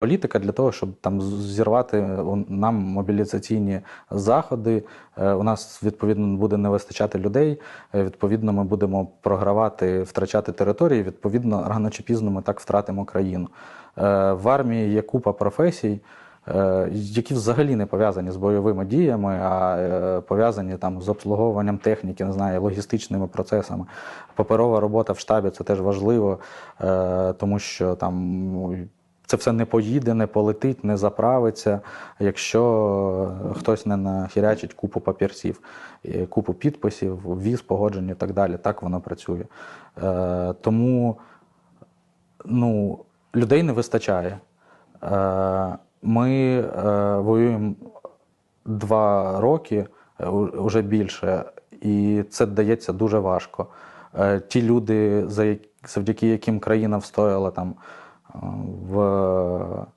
Політика для того, щоб там зірвати нам мобілізаційні заходи. Е, У нас відповідно буде не вистачати людей. е, Відповідно, ми будемо програвати, втрачати території. Відповідно, рано чи пізно ми так втратимо країну. Е, В армії є купа професій, е, які взагалі не пов'язані з бойовими діями, а е, пов'язані там з обслуговуванням техніки, не знаю, логістичними процесами. Паперова робота в штабі це теж важливо, е, тому що там. Це все не поїде, не полетить, не заправиться, якщо хтось не нахірячить купу папірців, купу підписів, віз, погоджень і так далі. Так воно працює. Е, тому ну, людей не вистачає. Е, ми е, воюємо два роки, е, у- уже більше, і це дається дуже важко. Е, ті люди, завдяки яким країна встояла там е, в